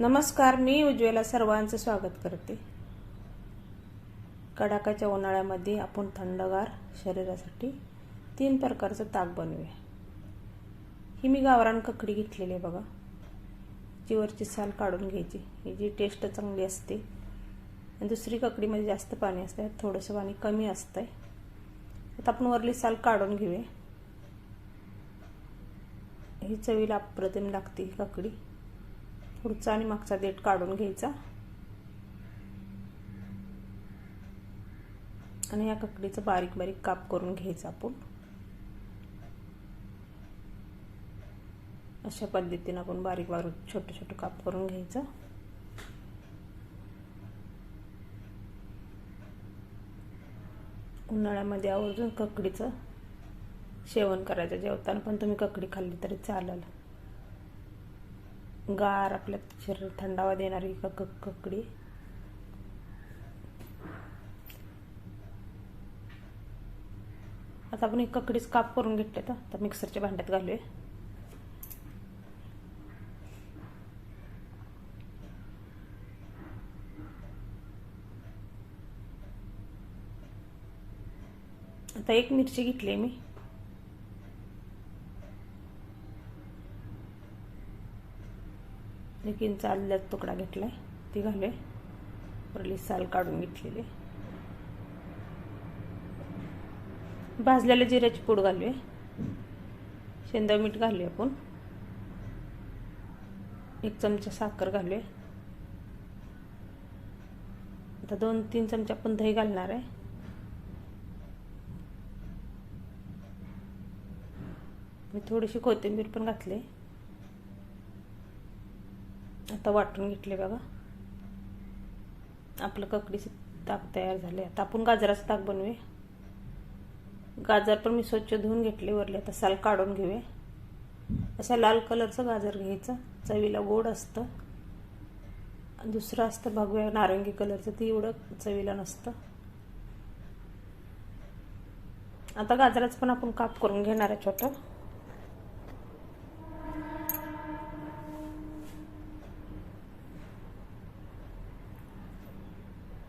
नमस्कार मी उज्ज्वला सर्वांचं स्वागत करते. कडाकाच्या उन्हाळ्यामध्ये आपण थंडगार शरीरासाठी तीन प्रकारचं ताक बनवूया. ही मी गावरान ककडी घेतलेली आहे बघा. जीवरची साल काढून घ्यायची. ही जी टेस्ट चांगली असते. आणि दुसरी ककडीमध्ये जास्त पाणी असतं. थोडंसं पाणी कमी असतं आहे आता आपण वरली साल काढून घेऊया. ही चवीला अप्रतिम लागते ही ककडी. पुढचा आणि मागचा देठ काढून घ्यायचा. आणि या ककडीचं बारीक बारीक काप करून घ्यायचा आपण. अशा पद्धतीनं आपण बारीक बारीक छोटं छोटं काप करून घ्यायचं. उन्हाळ्यामध्ये आवर्जून ककडीचं सेवन करायचं. जेवताना पण तुम्ही ककडी खाल्ली तरी चालेल. गार आपल्या शरीर थंडावा देणारी कक ककडी. आता आपण एक ककडीच काप करून घेतले तर आता मिक्सरच्या भांड्यात घालूया. आता एक मिरची घेतली मी. एक इंच तुकडा तुकडा आहे ती घालूया. वरली साल काढून घेतलेली भाजलेल्या जिऱ्याची पूड घालूया. शेंदा मीठ घालूया आपण. एक चमचा साखर घालूया. आता दोन तीन चमचे आपण दही घालणार आहे. मी थोडीशी कोथिंबीर पण घातली आता वाटून घेतले बघा. आपलं ककडीचं ताक तयार झाले. आता आपण गाजराचं ताक बनवूया. गाजर पण मी स्वच्छ धुवून घेतले वरले. आता साल काढून घेऊया. अशा लाल कलरचं गाजर घ्यायचं. चवीला गोड असतं. दुसरं असतं भगव्या नारंगी कलरचं. ती एवढं चवीला नसतं. आता गाजराचं पण आपण काप करून घेणार आहे छोटं.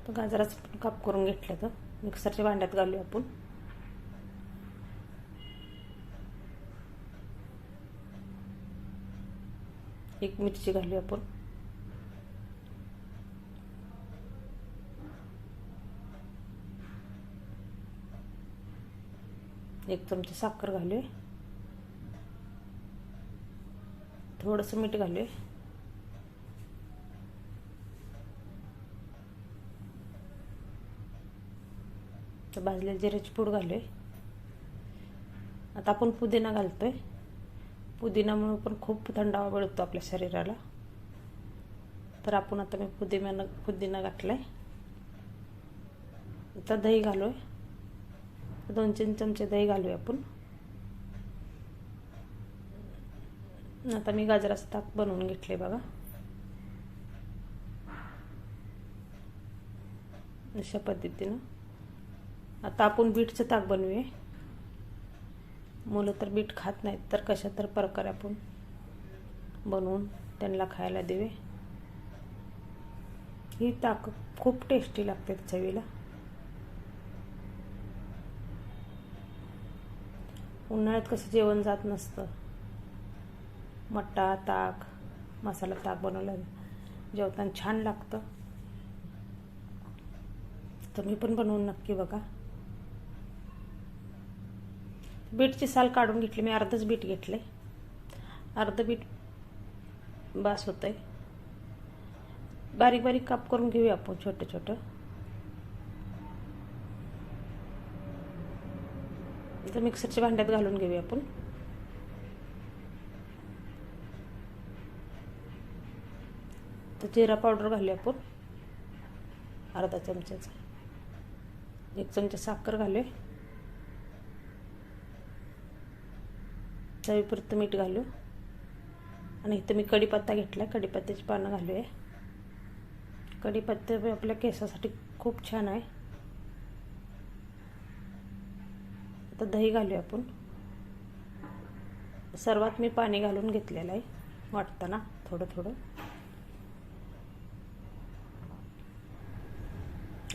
तर गाजराचं काप करून घेतलं तर मिक्सरच्या भांड्यात घालूया आपण. एक मिरची घालूया आपण. एक चमचा साखर घालूया. थोडंसं मीठ घालूया. तर भाजलेली जिऱ्याची पूड घालूया. आता आपण पुदिना घालतोय. पुदिनामुळे पण खूप थंडावा मिळतो आपल्या शरीराला. तर आपण आता मी पुदिना पुदिना घातलाय. आता दही घालूय. दोन तीन चमचे दही घालूया आपण. आता मी गाजराचं ताक बनवून घेतले बघा. अशा पद्धतीनं. आता आपण बीटचं ताक बनवूया. मुलं तर बीट खात नाहीत तर कशा तर प्रकारे आपण बनवून त्यांना खायला देवे ही ताक खूप टेस्टी लागते चवीला. उन्हाळ्यात कसं जेवण जात नसतं. मट्टा ताक मसाला ताक बनवला जेवताना छान लागतं. तुम्ही पण बनवून नक्की बघा. बीटची साल काढून घेतली मी अर्धच बीट घेतले अर्ध बीट बास होतं आहे बारीक बारीक काप करून घेऊया आपण छोटं छोटं. तर मिक्सरच्या भांड्यात घालून घेऊया आपण. तर जिरा पावडर घालूया आपण अर्धा चमच्याचा एक चमचा साखर घालूया. चवीपुरतं मीठ घालू. आणि इथं मी कढीपत्ता घेतला. कढीपत्त्याची पानं घालू आहे कढीपत्ते आपल्या केसासाठी खूप छान आहे. आता दही घालूया आपण. सर्वात मी पाणी घालून घेतलेलं आहे. वाटताना थोडं थोडं.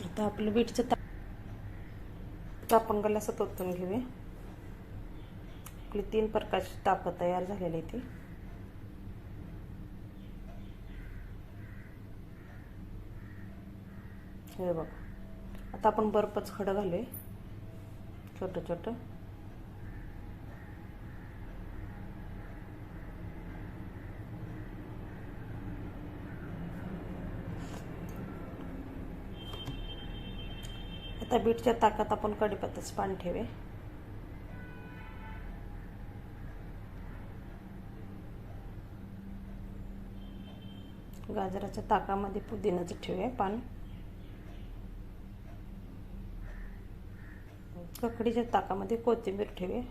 आता आपलं बीटचं ताप आपण असं तोतून घेऊया. आपली तीन प्रकारची ताकं तयार झालेली आहे ती. हे बघ. आता आपण बर्फच खडं घालूया. छोटं छोटं. आता बीटच्या ताकात आपण कडीपत्ताच पान ठेवे गाजराच्या ताकामध्ये पुदिन्याचं ठेवूया पान. ककडीच्या ताकामध्ये कोथिंबीर ठेवे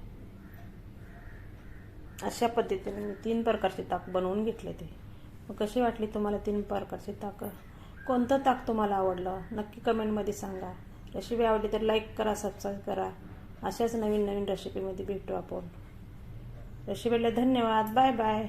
अशा पद्धतीने मी तीन प्रकारचे ताक बनवून घेतले ते. मग कशी वाटली तुम्हाला तीन प्रकारचे ताक? कोणतं ताक तुम्हाला आवडलं? नक्की कमेंटमध्ये सांगा. रेसिपी आवडली तर लाईक करा सबस्क्राईब करा. अशाच नवीन नवीन रेसिपीमध्ये भेटू आपण. रेसिपीला धन्यवाद. Bye bye.